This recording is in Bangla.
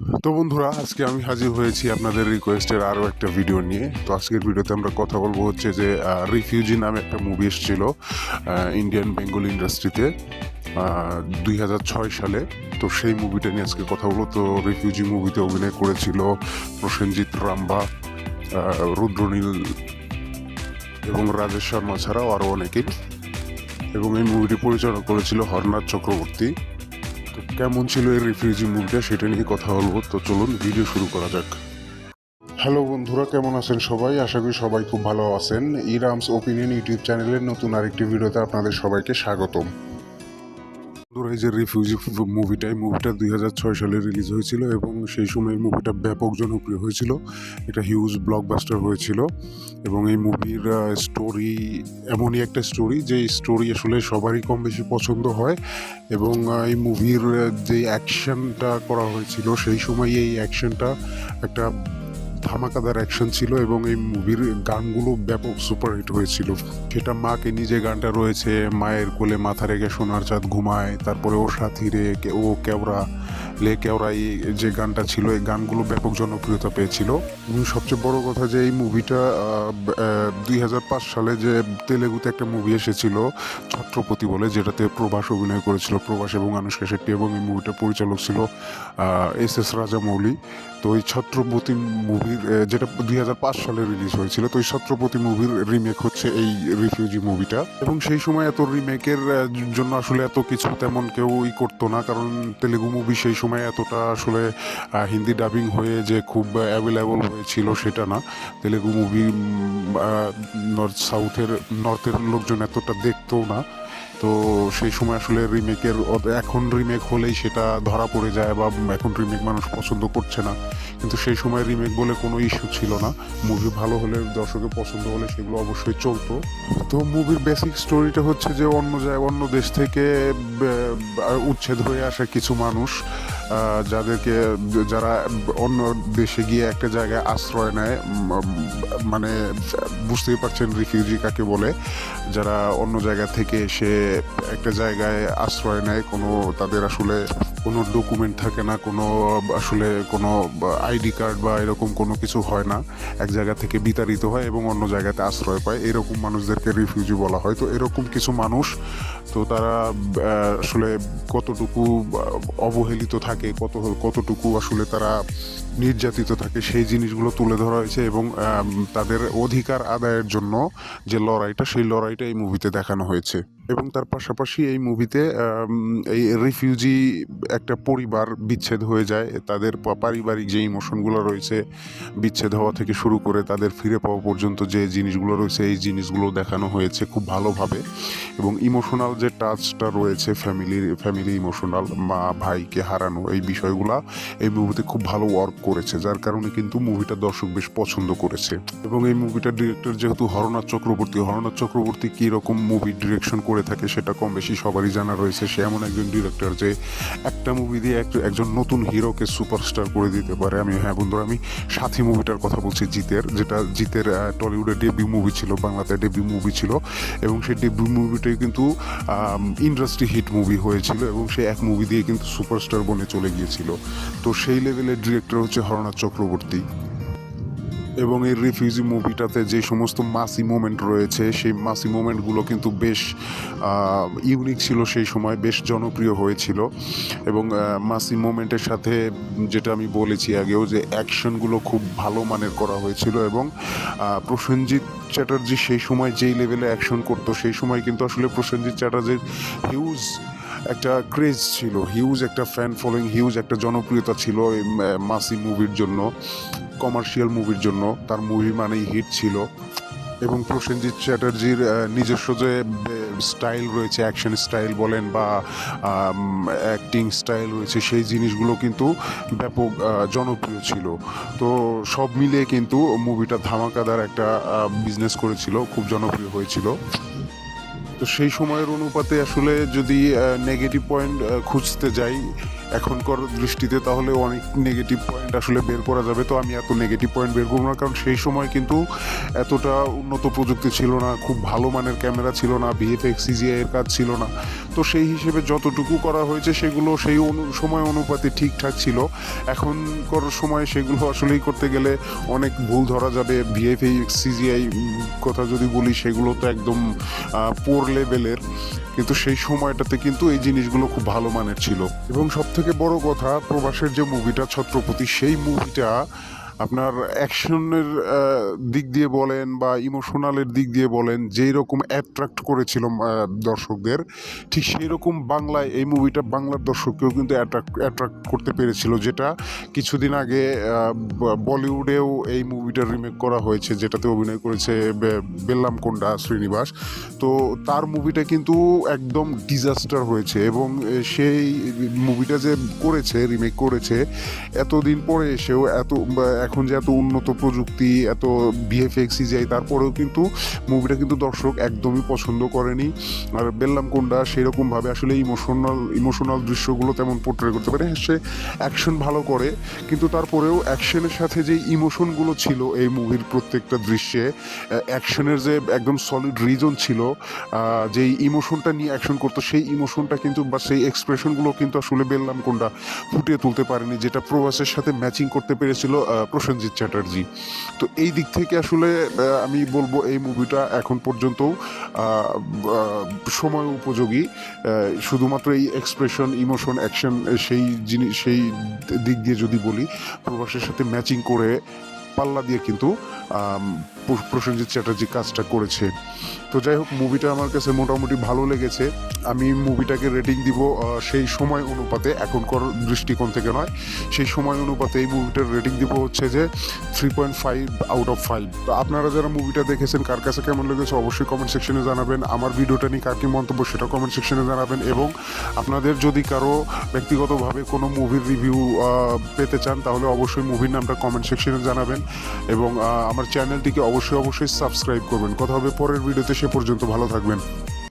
তো বন্ধুরা, আজকে আমি হাজির হয়েছি আপনাদের রিকোয়েস্টের আরও একটা ভিডিও নিয়ে। তো আজকের ভিডিওতে আমরা কথা বলব হচ্ছে যে রিফিউজি নামে একটা মুভি এসেছিল ইন্ডিয়ান বেঙ্গল ইন্ডাস্ট্রিতে দুই হাজার ছয় সালে। তো সেই মুভিটা নিয়ে আজকে কথা বলব। তো রিফিউজি মুভিতে অভিনয় করেছিল প্রসেনজিৎ রাম্বা রুদ্রনীল এবং রাজেশ শর্মা ছাড়াও আরও অনেকেই এবং এই মুভিটি পরিচালনা করেছিল হরনাথ চক্রবর্তী। তো কেমন ছিল এই রিফিউজি মুভিটা সেটা নিয়ে কথা বলব। তো চলুন ভিডিও শুরু করা যাক। হ্যালো বন্ধুরা, কেমন আছেন সবাই? আশা করি সবাই খুব ভালো আছেন। ইরামস ওপিনিয়ন ইউটিউব চ্যানেলের নতুন আরেকটি ভিডিওতে আপনাদের সবাইকে স্বাগতম। এই রিফিউজি মুভিটা এই মুভিটা দুই হাজার ছয় সালে রিলিজ হয়েছিল এবং সেই সময় মুভিটা ব্যাপক জনপ্রিয় হয়েছিল। এটা হিউজ ব্লকবাস্টার হয়েছিল এবং এই মুভির স্টোরি এমনই একটা স্টোরি যে স্টোরি আসলে সবারই কম বেশি পছন্দ হয় এবং এই মুভির যে অ্যাকশনটা করা হয়েছিল সেই সময় এই অ্যাকশনটা একটা ধামাকাদার অ্যাকশন ছিল এবং এই মুভির গানগুলো ব্যাপক সুপারহিট হয়েছিল। সেটা মাকে নিজে গানটা রয়েছে, মায়ের কোলে মাথা রেখে সোনার চাঁদ ঘুমায়, তারপরে ও সাথী রে ও কেওড়া লে এই যে গানটা ছিল, এই গানগুলো ব্যাপক জনপ্রিয়তা পেয়েছিল। এবং সবচেয়ে বড় কথা যে এই মুভিটা দুই হাজার পাঁচ সালে যে তেলেগুতে একটা মুভি এসেছিল, ছত্রপতি বলে, যেটাতে প্রভাস অভিনয় করেছিল, প্রভাস এবং আনুষ্কা শেট্টি এবং এই মুভিটা পরিচালক ছিল এস এস রাজামৌলি। তো এই ছত্রপতি মুভির যেটা দুই হাজার পাঁচ সালে রিলিজ হয়েছিল, তো এই ছত্রপতি মুভির রিমেক হচ্ছে এই রিফিউজি মুভিটা। এবং সেই সময় এত রিমেকের জন্য আসলে এত কিছু তেমন কেউ ই করতো না, কারণ তেলেগু মুভি সেই সময় এতটা আসলে হিন্দি ডাবিং হয়ে যে খুব অ্যাভেলেবল হয়েছিল সেটা না। তেলেগু মুভি নর্থ সাউথের নর্থের লোকজন এতটা দেখতো না। তো সেই সময় আসলে রিমেকের এখন রিমেক হলেই সেটা ধরা পড়ে যায় বা এখন রিমেক মানুষ পছন্দ করছে না। কিন্তু সেই সময় রিমেক বলে কোনো ইস্যু ছিল না। মুভি ভালো হলে, দর্শকের পছন্দ হলে সেগুলো অবশ্যই চলতো। তো মুভির বেসিক স্টোরিটা হচ্ছে যে অন্য জায়গায় অন্য দেশ থেকে উচ্ছেদ হয়ে আসা কিছু মানুষ যাদেরকে, যারা অন্য দেশে গিয়ে একটা জায়গায় আশ্রয় নেয় মানে বুঝতেই পারছেন রিফিউজি কাকে বলে, যারা অন্য জায়গা থেকে এসে একটা জায়গায় আশ্রয় নেয় কোনো তাদের আসলে কোনো ডকুমেন্ট থাকে না, কোনো, আসলে কোনো আইডি কার্ড বা এরকম কোনো কিছু হয় না। এক জায়গা থেকে বিতাড়িত হয় এবং অন্য জায়গাতে আশ্রয় পায়। এরকম মানুষদেরকে রিফিউজি বলা হয়। তো এরকম কিছু মানুষ, তো তারা আসলে কতটুকু অবহেলিত থাকে, কত, কতটুকু আসলে তারা নির্যাতিত থাকে, সেই জিনিসগুলো তুলে ধরা হয়েছে এবং তাদের অধিকার আদায়ের জন্য যে লড়াইটা, সেই লড়াইটা এই মুভিতে দেখানো হয়েছে। এবং তার পাশাপাশি এই মুভিতে এই রিফিউজি একটা পরিবার বিচ্ছেদ হয়ে যায়, তাদের পারিবারিক যে ইমোশনগুলো রয়েছে বিচ্ছেদ হওয়া থেকে শুরু করে তাদের ফিরে পাওয়া পর্যন্ত যে জিনিসগুলো রয়েছে, এই জিনিসগুলো দেখানো হয়েছে খুব ভালোভাবে। এবং ইমোশনাল যে টাচটা রয়েছে ফ্যামিলির, ফ্যামিলি ইমোশনাল, মা, ভাইকে হারানো এই বিষয়গুলা এই মুভিতে খুব ভালো ওয়ার্ক করেছে, যার কারণে কিন্তু মুভিটা দর্শক বেশ পছন্দ করেছে। এবং এই মুভিটার ডিরেক্টর যেহেতু হরনাথ চক্রবর্তী হরনাথ চক্রবর্তী কী রকম মুভি ডিরেকশন করে থাকে সেটা কম বেশি সবারই জানা রয়েছে, সে এমন একজন ডিরেক্টর যে একটা মুভি দিয়ে এক- একজন নতুন হিরোকে সুপারস্টার করে দিতে পারে। আমি হ্যাঁ বন্ধুরা, আমি সাথী মুভিটার কথা বলছি, জিতের, যেটা জিতের টলিউডে ডেবি মুভি ছিল, বাংলাতে ডেবি মুভি ছিল। এবং সেই ডেবি মুভিটাই কিন্তু ইন্ডাস্ট্রি হিট মুভি হয়েছিল এবং সে এক মুভি দিয়ে কিন্তু সুপারস্টার বনে চলে গিয়েছিল। তো সেই লেভেলের ডিরেক্টর হচ্ছে হরনাথ চক্রবর্তী। এবং এই রিফিউজি মুভিটাতে যে সমস্ত মাসি মোমেন্ট রয়েছে, সেই মাসি মোমেন্টগুলো কিন্তু বেশ ইউনিক ছিল সেই সময়, বেশ জনপ্রিয় হয়েছিল। এবং মাসি মোমেন্টের সাথে যেটা আমি বলেছি আগেও যে অ্যাকশনগুলো খুব ভালো মানের করা হয়েছিল এবং প্রসেনজিৎ চ্যাটার্জি সেই সময় যেই লেভেলে অ্যাকশন করতো, সেই সময় কিন্তু আসলে প্রসেনজিৎ চ্যাটার্জির হিউজ একটা ক্রেজ ছিল হিউজ একটা ফ্যান ফলোয়িং হিউজ একটা জনপ্রিয়তা ছিল এই মাসি মুভির জন্য। কমার্শিয়াল মুভির জন্য। তার মুভি মানেই হিট ছিল। এবং প্রসেনজিৎ চ্যাটার্জির নিজস্ব যে স্টাইল রয়েছে অ্যাকশন স্টাইল বলেন বা অ্যাক্টিং স্টাইল রয়েছে, সেই জিনিসগুলো কিন্তু ব্যাপক জনপ্রিয় ছিল। তো সব মিলিয়ে কিন্তু মুভিটা ধামাকাদার একটা বিজনেস করেছিল, খুব জনপ্রিয় হয়েছিল। তো সেই সময়ের অনুপাতে আসলে যদি নেগেটিভ পয়েন্ট খুঁজতে যাই এখনকার দৃষ্টিতে তাহলে অনেক নেগেটিভ পয়েন্ট আসলে বের করা যাবে। তো আমি এত নেগেটিভ পয়েন্ট বের করব না, কারণ সেই সময় কিন্তু এতটা উন্নত প্রযুক্তি ছিল না, খুব ভালো মানের ক্যামেরা ছিল না ভিএফএক্স সিজিআই এর কাজ ছিল না। তো সেই হিসেবে যতটুকু করা হয়েছে সেগুলো সেই অনু- সময় অনুপাতে ঠিকঠাক ছিল। এখনকার সময় সেগুলো আসলেই করতে গেলে অনেক ভুল ধরা যাবে। ভিএফএ সিজিআই কথা যদি বলি, সেগুলো তো একদম পোর লেভেলের কিন্তু সেই সময়টাতে কিন্তু এই জিনিসগুলো খুব ভালো মানের ছিল। এবং সব থেকে বড় কথা, প্রবাসের যে মুভিটা ছত্রপতি, সেই মুভিটা আপনার অ্যাকশনের দিক দিয়ে বলেন বা ইমোশনালের দিক দিয়ে বলেন, যেই রকম অ্যাট্রাক্ট করেছিল দর্শকদের, ঠিক সেই রকম বাংলায় এই মুভিটা বাংলার দর্শককেও কিন্তু অ্যাট্রাক্ট অ্যাট্রাক্ট করতে পেরেছিল, যেটা কিছুদিন আগে বলিউডেও এই মুভিটা রিমেক করা হয়েছে, যেটাতে অভিনয় করেছে বেল্লাম কোন্ডা শ্রীনিবাস। তো তার মুভিটা কিন্তু একদম ডিজাস্টার হয়েছে এবং সেই মুভিটা যে করেছে, রিমেক করেছে, এতদিন পরে এসেও এত এখন যে এত উন্নত প্রযুক্তি, এত ভিএফএক্স যাই তারপরেও কিন্তু মুভিটা কিন্তু দর্শক একদমই পছন্দ করেনি। আর বেল্লাম কোন্ডা সেরকমভাবে আসলে ইমোশনাল ইমোশনাল দৃশ্যগুলো তেমন পোর্ট্রে করতে পারে। সে অ্যাকশন ভালো করে, কিন্তু তারপরেও অ্যাকশনের সাথে যে ইমোশনগুলো ছিল এই মুভির প্রত্যেকটা দৃশ্যে অ্যাকশনের যে একদম সলিড রিজন ছিল যেই ইমোশনটা নিয়ে অ্যাকশন করতো, সেই ইমোশনটা কিন্তু বা সেই এক্সপ্রেশনগুলো কিন্তু আসলে বেল্লাম কোনটা ফুটিয়ে তুলতে পারেনি, যেটা প্রবাসের সাথে ম্যাচিং করতে পেরেছিল প্রসেনজিৎ চ্যাটার্জি। তো এই দিক থেকে আসলে আমি বলব এই মুভিটা এখন পর্যন্ত সময় উপযোগী। শুধুমাত্র এই এক্সপ্রেশন ইমোশন অ্যাকশন সেই জিনিস, সেই দিক দিয়ে যদি বলি প্রবাসের সাথে ম্যাচিং করে পাল্লা দিয়ে কিন্তু প্রসেনজিৎ চ্যাটার্জি কাজটা করেছে। তো যাই হোক মুভিটা আমার কাছে মোটামুটি ভালো লেগেছে। আমি মুভিটাকে রেটিং দিব সেই সময় অনুপাতে, এখনকার দৃষ্টিকোণ থেকে নয়, সেই সময় অনুপাতে এই মুভিটার রেটিং দিব হচ্ছে যে three point five out of five তো আপনারা যারা মুভিটা দেখেছেন, কার কাছে কেমন লেগেছে, অবশ্যই কমেন্ট সেকশনে জানাবেন। আমার ভিডিওটা নিয়ে কার কি মন্তব্য সেটা কমেন্ট সেকশনে জানাবেন এবং আপনাদের যদি কারও ব্যক্তিগতভাবে কোনো মুভির রিভিউ পেতে চান, তাহলে অবশ্যই মুভির নামটা কমেন্ট সেকশনে জানাবেন এবং আমার চ্যানেলটিকে অবশ্যই অবশ্যই সাবস্ক্রাইব করবেন। কথা হবে পরের ভিডিওতে সে পর্যন্ত ভালো থাকবেন।